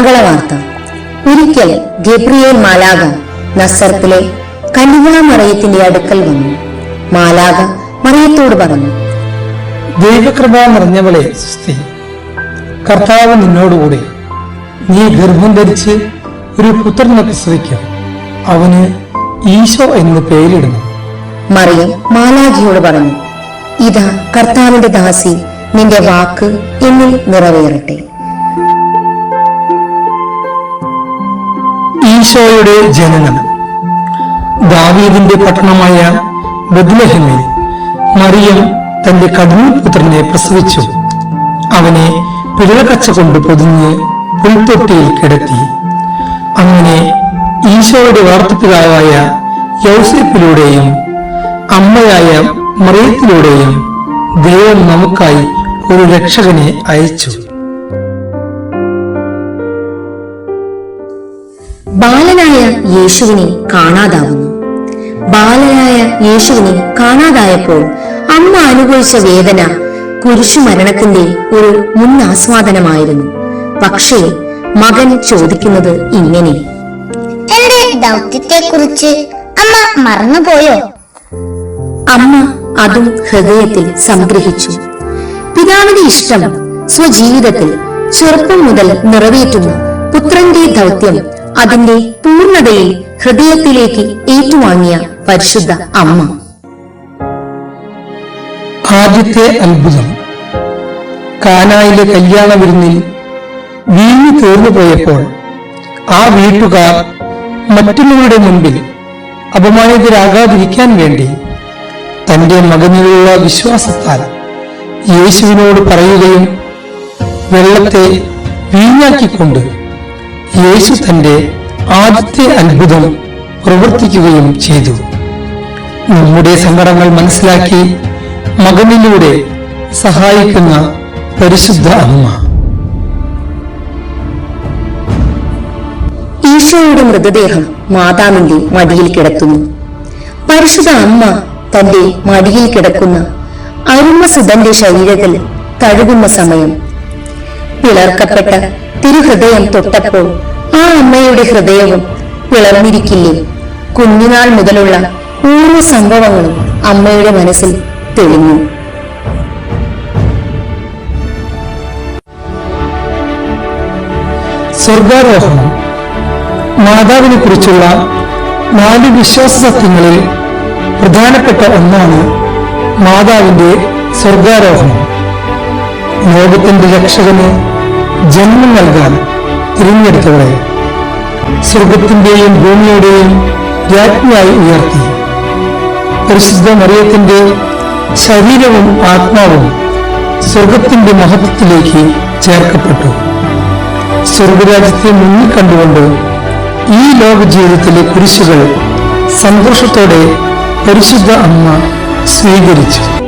മംഗളവാർത്ത. ഒരിക്കൽ ഗബ്രിയേൽ മാലാക നസറത്തിലെ കന്യകാമറയത്തിന്റെ അടുക്കൽ വന്നു. മാലാക മറിയത്തോട് പറഞ്ഞു ദൈവകൃപ നിറഞ്ഞവളെ സ്തുതി കർത്താവ് നിന്നോടുകൂടി നീ ഗർഭം ധരിച്ച് ഒരു പുത്രനെ പ്രസവിക്കും അവന് ഈശോ എന്ന് പേരിടുന്നു. മറിയം മാലാഖിയോട് പറഞ്ഞു ഇതാ കർത്താവിന്റെ ദാസി നിന്റെ വാക്ക് എന്നിൽ നിറവേറട്ടെ. ഈശോയുടെ ജനനം. ദാവീദിന്റെ പട്ടണമായ ബദ്ലഹമിൽ മറിയം തന്റെ കടന്നുപുത്രനെ പ്രസവിച്ചു. അവനെ പിഴകച്ച കൊണ്ട് പൊതിഞ്ഞ് പുൽത്തൊട്ടിയിൽ കിടത്തി. അങ്ങനെ ഈശോയുടെ വാർത്തപിതാവായ യൗസേപ്പിലൂടെയും അമ്മയായ മറിയത്തിലൂടെയും ദൈവം നമുക്കായി ഒരു രക്ഷകനെ അയച്ചു. ബാലനായ യേശുവിനെ കാണാതാവുന്നു. ബാലനായ യേശുവിനെ കാണാതായപ്പോൾ അമ്മ അനുഭവിച്ച വേദന കുരിശുമരണത്തിന്റെ ഒരു മുൻ ആസ്വാദനമായിരുന്നു പക്ഷേ മകൻ ചോദിക്കുന്നത് ഇങ്ങനെ. എന്റെ ദൗത്യത്തെ കുറിച്ച് അമ്മ മറന്നുപോയോ? അമ്മ അതും ഹൃദയത്തിൽ സംഗ്രഹിച്ചു. പിതാവിന്റെ ഇഷ്ടം സ്വജീവിതത്തിൽ ചെറുപ്പം മുതൽ നിറവേറ്റുന്ന പുത്രന്റെ ദൗത്യം അതിന്റെ പൂർണതയിൽ ഹൃദയത്തിലേക്ക് ഏറ്റുവാങ്ങിയ പരിശുദ്ധ അമ്മ. ആദ്യത്തെ അത്ഭുതം. കാനായിലെ കല്യാണ വിരുന്നിൽ വീഞ്ഞു തീർന്നു പോയപ്പോൾ ആ വീട്ടുകാർ മറ്റുള്ളവരുടെ മുൻപിൽ അപമാനിതരാകാതിരിക്കാൻ വേണ്ടി തന്റെ മകനിലുള്ള വിശ്വാസത്താൽ യേശുവിനോട് പറയുകയും വെള്ളത്തെ വീഞ്ഞാക്കിക്കൊണ്ട് യേശു തന്റെ ആദ്യത്തെ അത്ഭുതം പ്രവർത്തിക്കുകയും ചെയ്തു. നമ്മുടെ സങ്കടങ്ങൾ മനസ്സിലാക്കി മകനിലൂടെ സഹായിക്കുന്ന പരിശുദ്ധ അമ്മ. ഈശോയുടെ മൃതദേഹം മാതാവിന്റെ മടിയിൽ കിടക്കുന്നു. പരിശുദ്ധ അമ്മ തന്റെ മടിയിൽ കിടക്കുന്ന അരുമസുതന്റെ ശരീരത്തിൽ കഴുകുന്ന സമയം പിളർക്കപ്പെട്ട തിരുഹൃദയം തൊട്ടപ്പോൾ ആ അമ്മയുടെ ഹൃദയവും പിളർന്നിരിക്കില്ലേ കുഞ്ഞുനാൾ മുതലുള്ള ഓരോ സംഭവങ്ങളും അമ്മയുടെ മനസ്സിൽ തെളിഞ്ഞു. സ്വർഗാരോഹണം മാതാവിനെ കുറിച്ചുള്ള നാല് വിശ്വാസ സത്യങ്ങളിൽ പ്രധാനപ്പെട്ട ഒന്നാണ് മാതാവിന്റെ സ്വർഗാരോഹണം. ലോകത്തിന്റെ രക്ഷകന് ജന്മം നൽകാൻ തിരഞ്ഞെടുത്തവരെ സ്വർഗത്തിന്റെയും ഭൂമിയുടെയും രാജ്ഞിയായി ഉയർത്തി. പരിശുദ്ധ മറിയത്തിന്റെ ശരീരവും ആത്മാവും സ്വർഗത്തിന്റെ മഹത്വത്തിലേക്ക് ചേർക്കപ്പെട്ടു. സ്വർഗരാജ്യത്തെ മുന്നിൽ കണ്ടുകൊണ്ട് ഈ ലോക ജീവിതത്തിലെ കുരിശുകൾ സന്തോഷത്തോടെ പരിശുദ്ധ അമ്മ സ്വീകരിച്ചു.